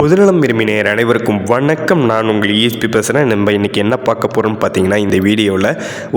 பொதுநலம் விரும்பினர் அனைவருக்கும் வணக்கம். நான் உங்கள் இஎஸ்பி பேசுகிறேன் நம்ம இன்றைக்கி என்ன பார்க்க போகிறோம்னு பார்த்தீங்கன்னா இந்த வீடியோவில்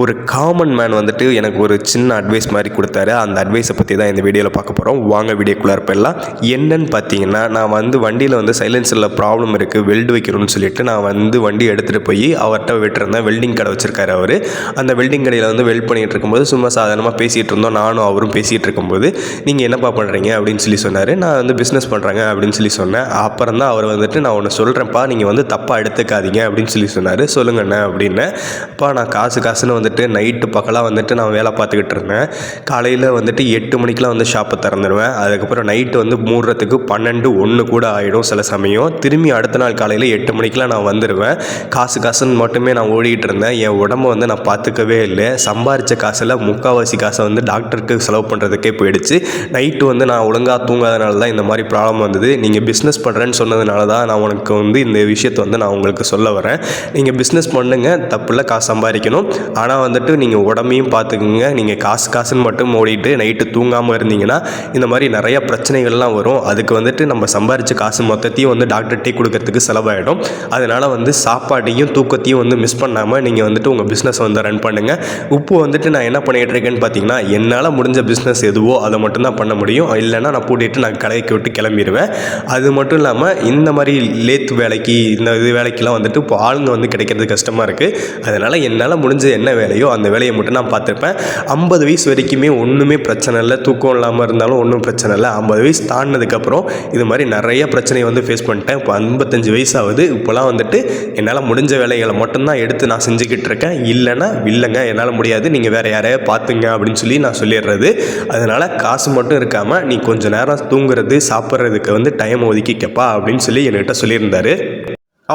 ஒரு காமன் மேன் வந்துட்டு எனக்கு ஒரு சின்ன அட்வைஸ் மாதிரி கொடுத்தாரு. அந்த அட்வைஸை பற்றி தான் இந்த வீடியோவில் பார்க்க போகிறோம் வாங்க வீடியோக்குள்ளே இருப்பெல்லாம் என்னன்னு பார்த்தீங்கன்னா நான் வந்து வண்டியில் வந்து சைலன்சரில் ப்ராப்ளம் இருக்குது வெல்டு வைக்கணும்னு சொல்லிட்டு நான் வந்து வண்டி எடுத்துகிட்டு போய் அவர்கிட்ட விட்டுருந்தேன். வெல்டிங் கடை வச்சுருக்காரு அவர். அந்த வெல்டிங் கடையில் வந்து வெல்ட் பண்ணிகிட்டு இருக்கும்போது சும்மா சாதாரணமாக பேசிகிட்டு இருந்தோம். நானும் அவரும் பேசிகிட்டு இருக்கும்போது நீங்கள் என்னப்பா பண்ணுறீங்க அப்படின்னு சொல்லி சொன்னார். நான் வந்து பிஸ்னஸ் பண்ணுறேங்க அப்படின்னு சொல்லி சொன்னேன். அப்புறம் தான் அவர் வந்துட்டு நான் ஒன்று சொல்கிறேன்ப்பா நீங்கள் வந்து தப்பாக எடுத்துக்காதீங்க அப்படின்னு சொல்லி சொன்னார். சொல்லுங்கண்ணே அப்படின்னு. அப்பா நான் காசு காசுன்னு வந்துட்டு நைட்டு பக்கலாக வந்துட்டு நான் வேலை பார்த்துக்கிட்டு இருந்தேன். காலையில் வந்துட்டு எட்டு மணிக்கெலாம் வந்து ஷாப்பை திறந்துடுவேன் அதுக்கப்புறம் நைட்டு வந்து மூடுறதுக்கு பன்னெண்டு ஒன்று கூட ஆகிடும் சில சமயம். திரும்பி அடுத்த நாள் காலையில் எட்டு மணிக்கெலாம் நான் வந்துடுவேன் காசு காசுன்னு மட்டுமே நான் ஓடிக்கிட்டு இருந்தேன். என் உடம்ப வந்து நான் பார்த்துக்கவே இல்லை. சம்பாரித்த காசில் முக்கால்வாசி காசை வந்து டாக்டருக்கு செலவு பண்ணுறதுக்கே போயிடுச்சு. நைட்டு வந்து நான் ஒழுங்காக தூங்காதனால தான் இந்த மாதிரி ப்ராப்ளம் வந்தது. நீங்கள் பிஸ்னஸ் பண்ணுறேன்னு சொன்னது இருக்கிறதுனால தான் நான் உனக்கு வந்து இந்த விஷயத்தை வந்து நான் உங்களுக்கு சொல்ல வரேன். நீங்கள் பிஸ்னஸ் பண்ணுங்கள் தப்புல காசு சம்பாதிக்கணும். ஆனால் வந்துட்டு நீங்கள் உடம்பையும் பார்த்துக்குங்க நீங்கள் காசு காசுன்னு மட்டும் ஓடிட்டு நைட்டு தூங்காமல் இருந்தீங்கன்னா இந்த மாதிரி நிறைய பிரச்சனைகள்லாம் வரும். அதுக்கு வந்துட்டு நம்ம சம்பாரித்த காசு மொத்தத்தையும் வந்து டாக்டர்கிட்டே கொடுக்கறதுக்கு செலவாயிடும். அதனால் வந்து சாப்பாட்டையும் தூக்கத்தையும் வந்து மிஸ் பண்ணாமல் நீங்கள் வந்துட்டு உங்கள் பிஸ்னஸ் வந்து ரன் பண்ணுங்கள் உப்பு வந்துட்டு நான் என்ன பண்ணிகிட்டு இருக்கேன்னு பார்த்தீங்கன்னா என்னால் முடிஞ்ச பிஸ்னஸ் எதுவோ அதை மட்டும்தான் பண்ண முடியும். இல்லைன்னா நான் பூட்டிட்டு நான் கடைக்கு விட்டு கிளம்பிடுவேன் அது மட்டும் இல்லாமல் இந்த மாதிரி லேத் வேலைக்கு இந்த இது வேலைக்கெல்லாம் வந்துட்டு இப்போ ஆளுங்க வந்து கிடைக்கிறது கஷ்டமாக இருக்குது அதனால் என்னால் முடிஞ்ச என்ன வேலையோ அந்த வேலையை மட்டும் நான் பார்த்துருப்பேன். ஐம்பது வயசு வரைக்குமே ஒன்றுமே பிரச்சனை இல்லை. தூக்கம் இல்லாமல் இருந்தாலும் ஒன்றும் பிரச்சனை இல்லை. ஐம்பது வயசு தாண்டினதுக்கப்புறம் இது மாதிரி நிறைய பிரச்சனையை வந்து ஃபேஸ் பண்ணிட்டேன். இப்போ ஐம்பத்தஞ்சு வயசாகுது. இப்போலாம் வந்துட்டு என்னால் முடிஞ்ச வேலைகளை மட்டும்தான் எடுத்து நான் செஞ்சுக்கிட்டு இருக்கேன். இல்லைன்னா இல்லைங்க என்னால் முடியாது. நீங்கள் வேறு யாரையா பார்த்துங்க அப்படின்னு சொல்லி நான் சொல்லிடுறது. அதனால் காசு மட்டும் இருக்காமல் நீ கொஞ்சம் நேரம் தூங்குறது சாப்பிட்றதுக்கு வந்து டைம் ஒதுக்கிக்கப்பா அப்படின்னு சொல்லி என்கிட்ட சொல்லியிருந்தாரு.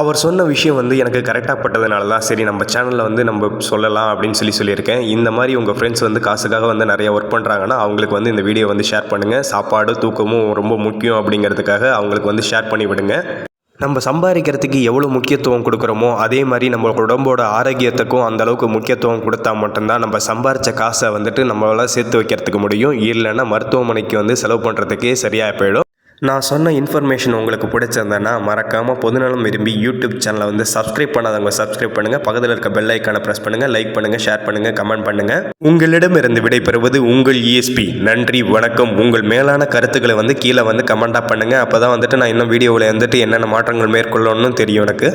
அவர் சொன்ன விஷயம் வந்து எனக்கு கரெக்டாக பட்டதுனால தான் சரி நம்ம சேனலில் வந்து நம்ம சொல்லலாம் அப்படின்னு சொல்லி சொல்லியிருக்கேன். இந்த மாதிரி உங்கள் ஃப்ரெண்ட்ஸ் வந்து காசுக்காக வந்து நிறைய ஒர்க் பண்ணுறாங்கன்னா அவங்களுக்கு வந்து இந்த வீடியோ வந்து ஷேர் பண்ணுங்கள் சாப்பாடு தூக்கமும் ரொம்ப முக்கியம் அப்படிங்கிறதுக்காக அவங்களுக்கு வந்து ஷேர் பண்ணி விடுங்க. நம்ம சம்பாதிக்கிறதுக்கு எவ்வளோ முக்கியத்துவம் கொடுக்குறோமோ அதே மாதிரி நம்ம உடம்போட ஆரோக்கியத்துக்கும் அந்த அளவுக்கு முக்கியத்துவம் கொடுத்தா மட்டும்தான் நம்ம சம்பாரித்த காசை வந்துட்டு நம்மளால் சேர்த்து வைக்கிறதுக்கு முடியும். இல்லைன்னா மருத்துவமனைக்கு வந்து செலவு பண்ணுறதுக்கே சரியாக போயிடும். நான் சொன்ன இன்ஃபர்மேஷன் உங்களுக்கு பிடிச்சிருந்தேன்னா மறக்காமல் பொதுநலம் விரும்பி யூடியூப் சேனலை வந்து சப்ஸ்கிரைப் பண்ணாதவங்க சப்ஸ்கிரைப் பண்ணுங்கள் பக்கத்தில் இருக்க பெல் ஐக்கானை ப்ரெஸ் பண்ணுங்கள் லைக் பண்ணுங்கள் ஷேர் பண்ணுங்கள் கமெண்ட் பண்ணுங்கள் உங்களிடமிருந்து விடைபெறுவது உங்கள் இஎஸ்பி நன்றி வணக்கம். உங்கள் மேலான கருத்துக்களை வந்து கீழே வந்து கமெண்ட்டாக பண்ணுங்கள் அப்போ தான் வந்துட்டு நான் இன்னும் வீடியோவில் வந்துட்டு என்னென்ன மாற்றங்கள் மேற்கொள்ளணும்னு தெரியும் எனக்கு.